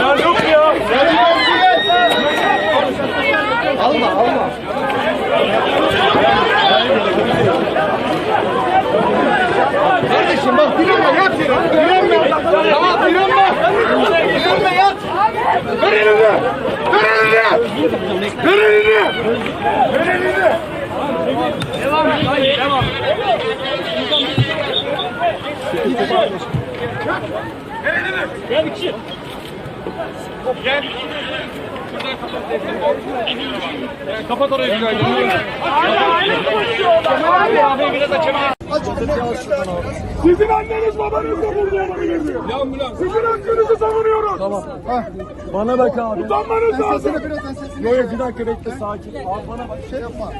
Ya yok ya. Alma alma. Kardeşim bak direnme yat. Direnme. Tamam direnme. Direnme yat. Ver elini. Ver elini. Ver elini. Ver elini. Devam et. Hayır devam. Ver elini. Ver elini. Gel. Kapat orayı güzel. Abi abi biraz açama. Sizin anneniz babanız da burada olabilirdi. Sizin hakkınızı savunuyoruz. Tamam. Bana bak abi. Utanmanız lazım. Yok yok bir dakika bekle sakin. Abi bana bak. Şey yapma.